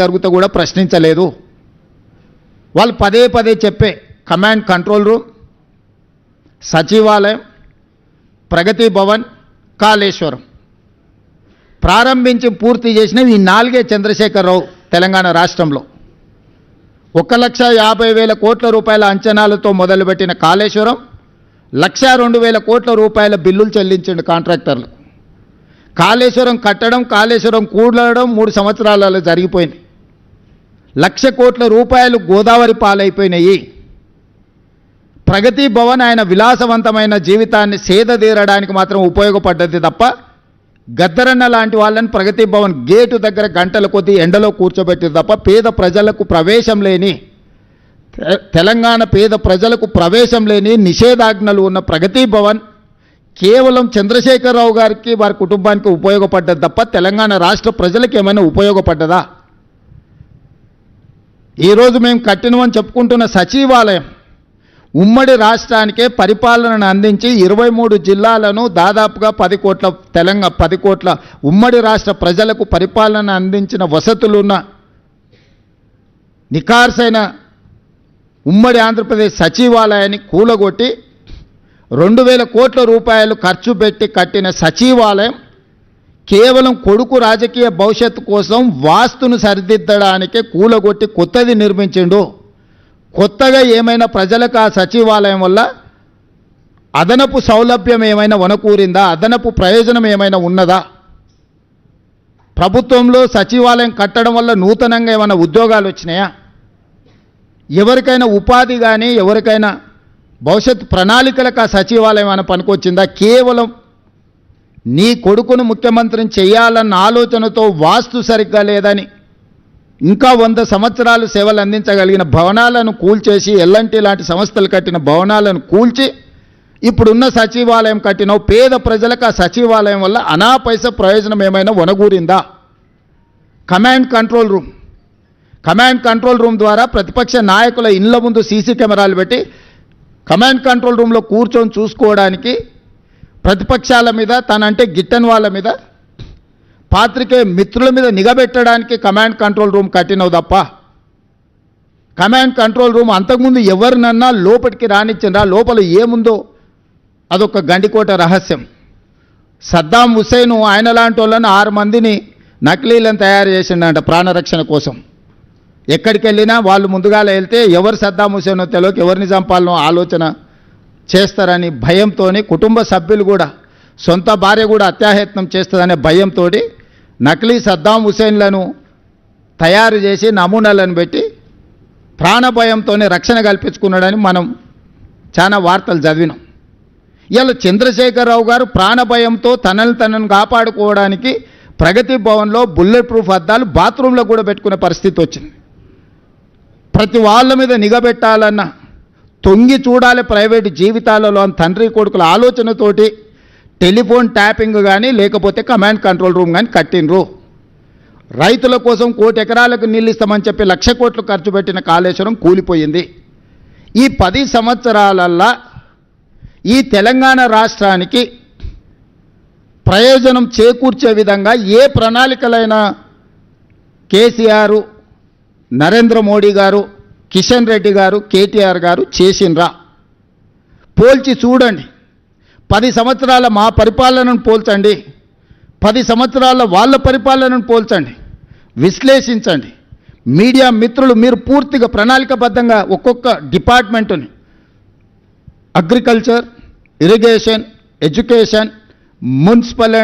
జరుగుతూ కూడా ప్రశ్నించలేదు. వాళ్ళు పదే పదే చెప్పే కమాండ్ కంట్రోల్ రూమ్ సచివాలయం ప్రగతి భవన్ కాళేశ్వరం. ప్రారంభించి పూర్తి చేసిన ఈ నాలుగే చంద్రశేఖరరావు తెలంగాణ రాష్ట్రంలో. ఒక లక్ష యాభై వేల కోట్ల రూపాయల అంచనాలతో మొదలుపెట్టిన కాళేశ్వరం లక్ష రెండు వేల కోట్ల రూపాయల బిల్లులు చెల్లించండి కాంట్రాక్టర్లు. కాళేశ్వరం కట్టడం కాళేశ్వరం కూడడం మూడు సంవత్సరాలలో జరిగిపోయింది. లక్ష కోట్ల రూపాయలు గోదావరి పాలైపోయినాయి. ప్రగతి భవన్ ఆయన విలాసవంతమైన జీవితాన్ని సేదతీరడానికి మాత్రం ఉపయోగపడ్డది తప్ప గద్దరన్న లాంటి వాళ్ళని ప్రగతి భవన్ గేటు దగ్గర గంటల కొద్దీ ఎండలో కూర్చోబెట్టింది తప్ప పేద ప్రజలకు ప్రవేశం లేని తె- తెలంగాణ పేద ప్రజలకు ప్రవేశం లేని నిషేధాజ్ఞలు ఉన్న ప్రగతి భవన్ కేవలం చంద్రశేఖరరావు గారికి వారి కుటుంబానికి ఉపయోగపడ్డది తప్ప తెలంగాణ రాష్ట్ర ప్రజలకు ఏమైనా ఉపయోగపడ్డదా? ఈరోజు మేము కట్టినమని చెప్పుకుంటున్న సచివాలయం ఉమ్మడి రాష్ట్రానికే పరిపాలనను అందించి ఇరవై మూడు జిల్లాలను దాదాపుగా పది కోట్ల తెలంగాణ పది కోట్ల ఉమ్మడి రాష్ట్ర ప్రజలకు పరిపాలన అందించిన వసతులున్న నికార్సైన ఉమ్మడి ఆంధ్రప్రదేశ్ సచివాలయాన్ని కూలగొట్టి రెండు వేల కోట్ల రూపాయలు ఖర్చు పెట్టి కట్టిన సచివాలయం కేవలం కొడుకు రాజకీయ భవిష్యత్తు కోసం వాస్తును సరిదిద్దడానికే కూలగొట్టి కొత్తది నిర్మించిండు. కొత్తగా ఏమైనా ప్రజలకు ఆ సచివాలయం వల్ల అదనపు సౌలభ్యం ఏమైనా వనకూరిందా? అదనపు ప్రయోజనం ఏమైనా ఉన్నదా? ప్రభుత్వంలో సచివాలయం కట్టడం వల్ల నూతనంగా ఏమైనా ఉద్యోగాలు వచ్చినాయా? ఎవరికైనా ఉపాధి కానీ ఎవరికైనా భవిష్యత్ ప్రణాళికలకు ఆ సచివాలయం అని పనికొచ్చిందా? కేవలం నీ కొడుకును ముఖ్యమంత్రిని చేయాలన్న ఆలోచనతో వాస్తు సరిగ్గా లేదని ఇంకా వంద సంవత్సరాలు సేవలు అందించగలిగిన భవనాలను కూల్చేసి ఎల్లంటి లాంటి సంస్థలు కట్టిన భవనాలను కూల్చి ఇప్పుడున్న సచివాలయం కట్టిన పేద ప్రజలకు ఆ సచివాలయం వల్ల అనాపైస ప్రయోజనం ఏమైనా వనగూరిందా? Command control room. Command control room ద్వారా ప్రతిపక్ష నాయకుల ఇండ్ల ముందు సీసీ కెమెరాలు పెట్టి కమాండ్ కంట్రోల్ రూమ్లో కూర్చొని చూసుకోవడానికి ప్రతిపక్షాల మీద తనంటే గిట్టని వాళ్ళ మీద పాత్రికే మిత్రుల మీద నిఘబెట్టడానికి కమాండ్ కంట్రోల్ రూమ్ కట్టినవు తప్ప కమాండ్ కంట్రోల్ రూమ్ అంతకుముందు ఎవరినన్నా లోపలికి రానిచ్చిండ్రా లోపల ఏముందో అదొక గండికోట రహస్యం. సద్దాం హుసేన్ ఆయన లాంటి వాళ్ళని ఆరు మందిని నకిలీలను తయారు చేసిండంట ప్రాణరక్షణ కోసం. ఎక్కడికి వెళ్ళినా వాళ్ళు ముందుగాల వెళ్తే ఎవరు సద్దాం హుసేనో తెలియక ఎవరిని చంపాలనో ఆలోచన చేస్తారని భయంతో కుటుంబ సభ్యులు కూడా సొంత భార్య కూడా అత్యాహత్నం చేస్తుందనే భయంతో నకిలీ సద్దాం హుసేన్లను తయారు చేసి నమూనాలను పెట్టి ప్రాణభయంతోనే రక్షణ కల్పించుకున్నాడని మనం చాలా వార్తలు చదివినాం. ఇవాళ చంద్రశేఖరరావు గారు ప్రాణభయంతో తనని తనను కాపాడుకోవడానికి ప్రగతి భవన్లో బుల్లెట్ ప్రూఫ్ అద్దాలు బాత్రూంలో కూడా పెట్టుకునే పరిస్థితి వచ్చింది. ప్రతి వాళ్ళ మీద నిఘబెట్టాలన్నా తొంగి చూడాలి ప్రైవేటు జీవితాలలో అని తండ్రి కొడుకుల ఆలోచనతోటి టెలిఫోన్ ట్యాపింగ్ కానీ లేకపోతే కమాండ్ కంట్రోల్ రూమ్ కానీ కట్టినరు రైతుల కోసం కోటి ఎకరాలకు నీళ్ళు ఇస్తామని చెప్పి లక్ష కోట్లు ఖర్చు పెట్టిన కాళేశ్వరం కూలిపోయింది. ఈ పది సంవత్సరాలల్లా ఈ తెలంగాణ రాష్ట్రానికి ప్రయోజనం చేకూర్చే విధంగా ఏ ప్రణాళికలైన కేసీఆర్ నరేంద్ర మోడీ గారు కిషన్ రెడ్డి గారు కేటీఆర్ గారు చేసినరా పోల్చి చూడండి. పది సంవత్సరాల మా పరిపాలనను పోల్చండి. పది సంవత్సరాల వాళ్ళ పరిపాలనను పోల్చండి. విశ్లేషించండి. మీడియా మిత్రులు మీరు పూర్తిగా ప్రణాళికబద్ధంగా ఒక్కొక్క డిపార్ట్మెంటుని అగ్రికల్చర్ ఇరిగేషన్ ఎడ్యుకేషన్ మున్సిపల్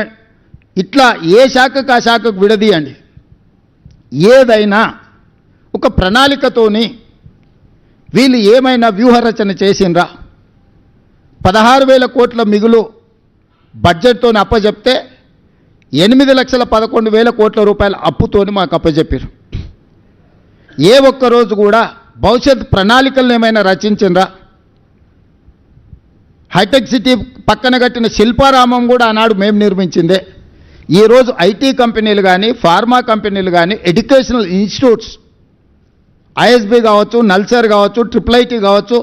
ఇట్లా ఏ శాఖకు ఆ శాఖకు విడదీయండి. ఏదైనా ఒక ప్రణాళికతోని వీళ్ళు ఏమైనా వ్యూహరచన చేసిండ్రా? పదహారు వేల కోట్ల మిగులు బడ్జెట్తో అప్పచెప్తే ఎనిమిది లక్షల పదకొండు వేల కోట్ల రూపాయల అప్పుతోని మాకు అప్పజెప్పారు ఏ ఒక్క రోజు కూడా భవిష్యత్ ప్రణాళికలను ఏమైనా రచించిండ్రా? హైటెక్ సిటీ పక్కన కట్టిన శిల్పారామం కూడా ఆనాడు మేము నిర్మించిందే. ఈరోజు ఐటీ కంపెనీలు కానీ ఫార్మా కంపెనీలు కానీ ఎడ్యుకేషనల్ ఇన్స్టిట్యూట్స్ ఐఎస్బి కావచ్చు నల్సర్ కావచ్చు ట్రిపుల్ ఐటీ కావచ్చు